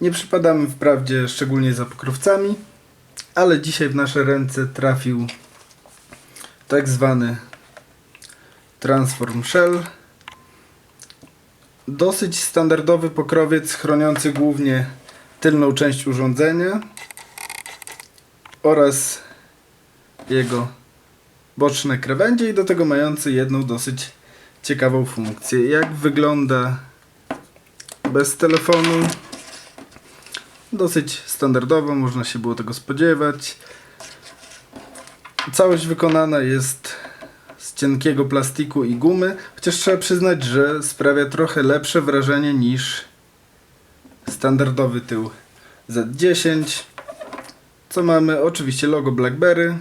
Nie przypadamy wprawdzie szczególnie za pokrowcami, ale dzisiaj w nasze ręce trafił tak zwany Transform Shell. Dosyć standardowy pokrowiec chroniący głównie tylną część urządzenia oraz jego boczne krawędzie i do tego mający jedną dosyć ciekawą funkcję. Jak wygląda bez telefonu? Dosyć standardowo, można się było tego spodziewać. Całość wykonana jest z cienkiego plastiku i gumy, chociaż trzeba przyznać, że sprawia trochę lepsze wrażenie niż standardowy tył Z10. Co mamy? Oczywiście logo BlackBerry.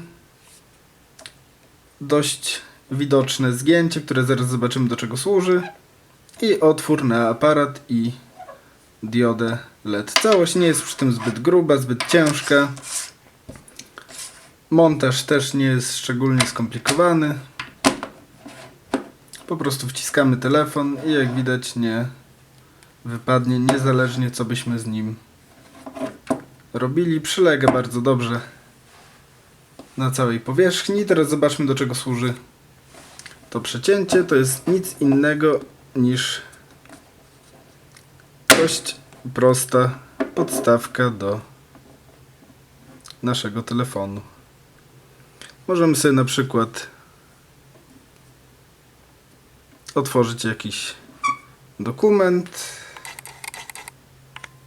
Dość widoczne zgięcie, które zaraz zobaczymy do czego służy. I otwór na aparat i diodę LED. Całość nie jest przy tym zbyt gruba, zbyt ciężka. Montaż też nie jest szczególnie skomplikowany. Po prostu wciskamy telefon i jak widać nie wypadnie niezależnie co byśmy z nim robili. Przylega bardzo dobrze na całej powierzchni. Teraz zobaczmy do czego służy to przecięcie. To jest nic innego niż dość prosta podstawka do naszego telefonu. Możemy sobie na przykład otworzyć jakiś dokument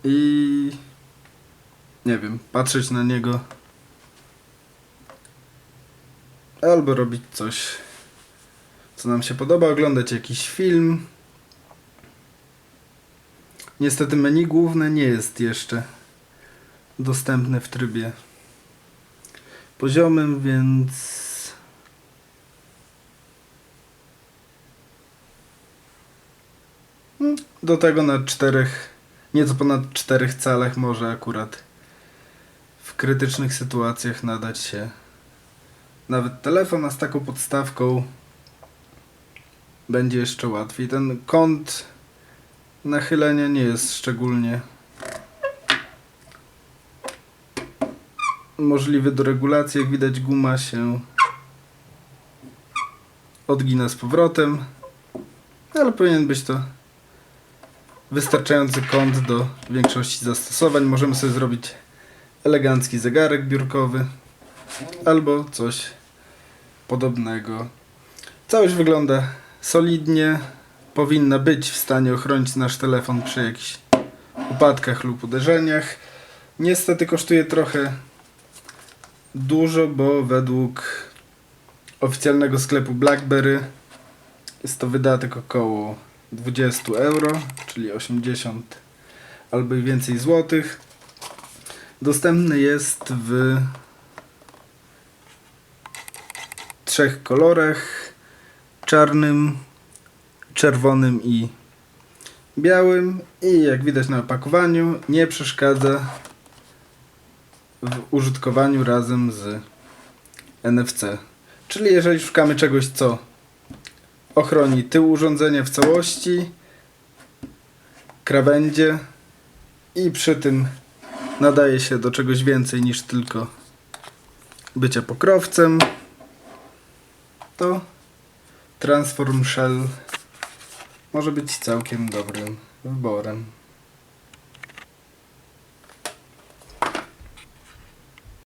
i nie wiem, patrzeć na niego albo robić coś, co nam się podoba, oglądać jakiś film. Niestety menu główne nie jest jeszcze dostępne w trybie poziomym, więc Mm, do tego na czterech, nieco ponad czterech calach może akurat w krytycznych sytuacjach nadać się nawet telefon, a z taką podstawką będzie jeszcze łatwiej. Ten kąt nachylenia nie jest szczególnie możliwy do regulacji. Jak widać guma się odgina z powrotem, ale powinien być to wystarczający kąt do większości zastosowań. Możemy sobie zrobić elegancki zegarek biurkowy albo coś podobnego. Całość wygląda solidnie. Powinna być w stanie ochronić nasz telefon przy jakichś upadkach lub uderzeniach. Niestety kosztuje trochę dużo, bo według oficjalnego sklepu BlackBerry jest to wydatek około 20 euro, czyli 80 albo i więcej złotych. Dostępny jest w trzech kolorach: czarnym, czerwonym i białym. I jak widać na opakowaniu, nie przeszkadza w użytkowaniu razem z NFC. Czyli jeżeli szukamy czegoś, co ochroni tył urządzenia w całości, krawędzie i przy tym nadaje się do czegoś więcej niż tylko bycia pokrowcem, to Transform Shell może być całkiem dobrym wyborem.